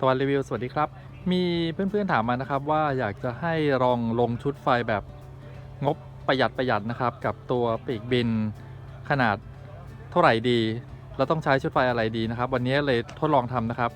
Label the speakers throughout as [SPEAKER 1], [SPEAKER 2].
[SPEAKER 1] ตะวันรีวิวสวัสดีครับ มีเพื่อนๆถามมานะครับว่าอยากจะให้ลองลงชุดไฟแบบงบประหยัดประหยัดนะครับ กับตัวปีกบินขนาดเท่าไหร่ดี เราต้องใช้ชุดไฟอะไรดีนะครับ วันนี้เลยทดลองทำนะครับ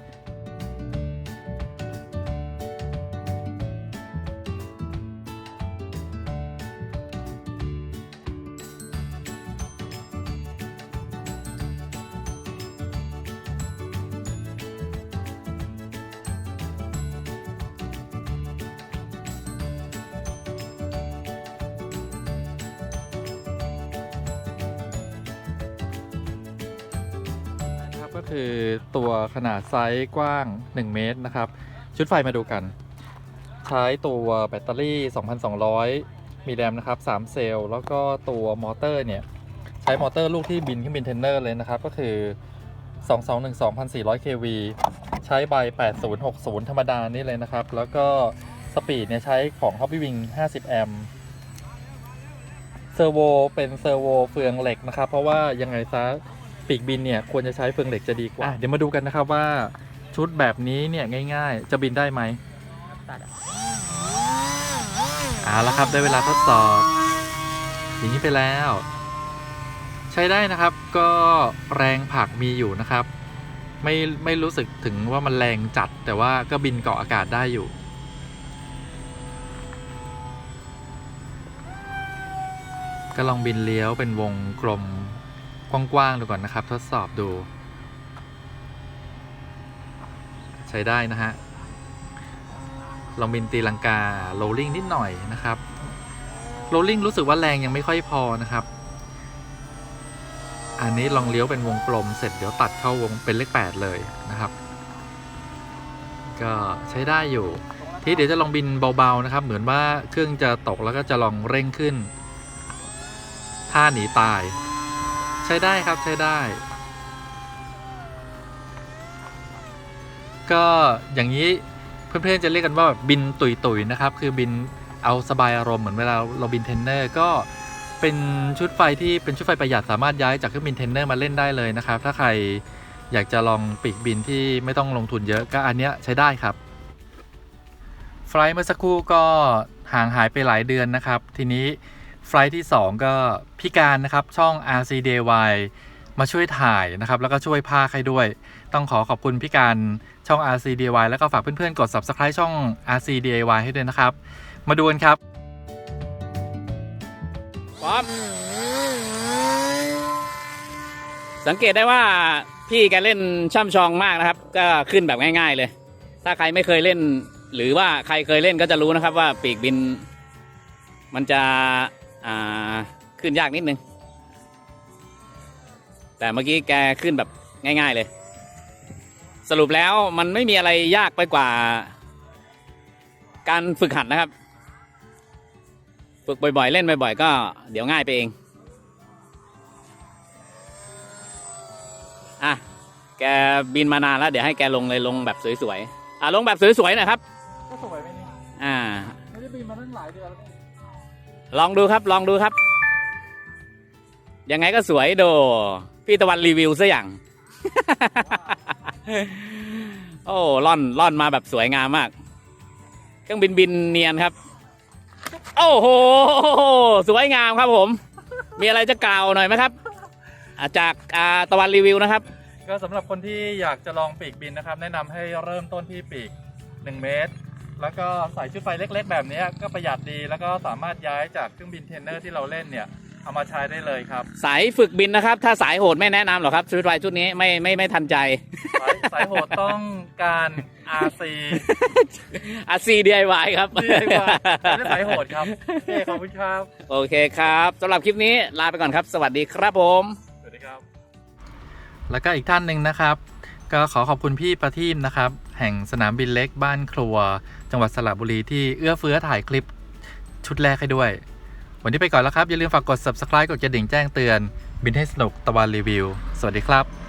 [SPEAKER 1] ก็คือตัวขนาดไซส์กว้าง 1 เมตรนะครับ ชุดไฟมาดูกัน ใช้ตัวแบตเตอรี่ 2,200 มิลลิแอมนะครับ 3 เซลล์ แล้วก็ตัวมอเตอร์เนี่ย ใช้มอเตอร์ลูกที่บินขึ้นบินเทนเนอร์เลยนะครับ ก็คือ 2212,400 kV ใช้ใบ 8060 ธรรมดานี่เลยนะครับ แล้วก็สปีดเนี่ยใช้ของ Hobby Wing 50 แอมป์เซอร์โวเป็นเซอร์โวเฟืองเหล็กนะครับ เพราะว่ายังไงซะ ปีกบินเนี่ยควรจะใช้เฟืองเหล็กจะดีกว่า เดี๋ยวมาดูกันนะครับว่าชุดแบบนี้เนี่ยง่ายๆ จะบินได้ไหมเอาละครับได้เวลาทดสอบ อย่างนี้ไปแล้ว ใช้ได้นะครับก็แรงผลักมีอยู่นะครับ ไม่ไม่รู้สึกถึงว่ามันแรงจัดแต่ว่าก็บินเกาะอากาศได้อยู่ก็ลองบินเลี้ยวเป็นวงกลม กว้างๆดูก่อนนะครับ ทดสอบดู ใช้ได้นะฮะลองบินตีลังกาโรลลิ่งนิดหน่อยนะครับโรลลิ่งรู้สึกว่าแรงยังไม่ค่อยพอนะครับ อันนี้ลองเลี้ยวเป็นวงกลมเสร็จเดี๋ยวตัดเข้าวงเป็นเลข 8 เลยนะครับ ก็ใช้ได้อยู่ ที่เดี๋ยวจะลองบินเบาๆนะครับ เหมือนว่าเครื่องจะตกแล้วก็จะลองเร่งขึ้นท่าหนีตาย ช้ได้ครับใช้ได้ ก็อย่างนี้เพื่อนๆจะเรียกกันว่าแบบบินตุยๆนะครับ คือบินเอาสบายอารมณ์เหมือนเวลาเราบินเทนเนอร์ก็เป็นชุดไฟที่เป็นชุดไฟประหยัดสามารถย้ายจากเครื่องบินเทนเนอร์มาเล่นได้เลยนะครับ ถ้าใครอยากจะลองปีกบินที่ไม่ต้องลงทุนเยอะก็อันเนี้ยใช้ได้ครับไฟล์เมื่อสักครู่ก็ห่างหายไปหลายเดือนนะครับ ทีนี้ ไฟล์ที่ 2 ก็พี่การนะครับช่อง RCDY มาช่วยถ่ายนะครับ แล้วก็ช่วยพากให้ด้วย ต้องขอขอบคุณพี่การช่อง RCDY แล้วก็ฝากเพื่อนๆ กด Subscribe ช่อง RCDY ให้ด้วยนะครับ มาดูกันครับ
[SPEAKER 2] พร้อมสังเกตได้ว่าพี่แกเล่นช่ำชองมากนะครับ ก็ขึ้นแบบง่ายๆเลย ถ้าใครไม่เคยเล่น หรือว่าใครเคยเล่นก็จะรู้นะครับว่าปีกบิน มันจะ อ่าขึ้นยากนิดนึง แต่เมื่อกี้แกขึ้นแบบง่ายๆเลย สรุปแล้วมันไม่มีอะไรยากไปกว่า การฝึกหัดนะครับ ฝึกบ่อยๆ เล่นบ่อยๆ ก็เดี๋ยวง่ายไปเอง อะ แกบินมานานแล้วเดี๋ยวให้แกลงเลยลงแบบสวยๆ อะลงแบบสวยๆหน่อยครับ
[SPEAKER 1] ก็สวยไหมนี่
[SPEAKER 2] อ่า
[SPEAKER 1] ไม่ได้บินมาตั้งหลายเดือนแล้วนี่
[SPEAKER 2] ลองดูครับลองดูครับ ยังไงก็สวยโด พี่ตะวันรีวิวซะอย่าง โอ้ล่อนล่อนมาแบบสวยงามมาก เครื่องบินบินเนียนครับ โอ้โห สวยงามครับผม มีอะไรจะกล่าวหน่อยไหมครับจากาตะวันรีวิวนะครับ
[SPEAKER 1] ก็สำหรับคนที่อยากจะลองปีกบินนะครับ แนะนำให้เริ่มต้นที่ปีก 1 เมตร แล้วก็ใส่ชุดไฟเล็ก ๆ แบบนี้ก็ประหยัดดีแล้วก็สามารถย้ายจากเครื่องบินเทรนเนอร์ที่เราเล่นเนี่ยเอามาใช้ได้เลยครับ
[SPEAKER 2] สายฝึกบินนะครับ ถ้าสายโหดไม่แนะนำหรอกครับชุดไฟชุดนี้ไม่ไม่ไม่ทันใจ
[SPEAKER 1] สายสายโหดต้องการ RC
[SPEAKER 2] อาซีดีไอวายครับ
[SPEAKER 1] ดีกว่าไม่ได้สายโหดครับโอเคขอบคุณครับ
[SPEAKER 2] โอเคครับสำหรับคลิปนี้ลาไปก่อนครับ สวัสดีครับผม
[SPEAKER 1] สวัสดีครับ แล้วก็อีกท่านหนึ่งนะครับ ก็ขอขอบคุณพี่ประทีมนะครับ แห่งสนามบินเล็กบ้านครัว จังหวัดสระบุรีที่เอื้อเฟื้อถ่ายคลิปชุดแรกให้ด้วย วันนี้ไปก่อนแล้วครับ อย่าลืมฝากกด subscribe กดกระดิ่งแจ้งเตือน บินให้สนุกตะวันรีวิว สวัสดีครับ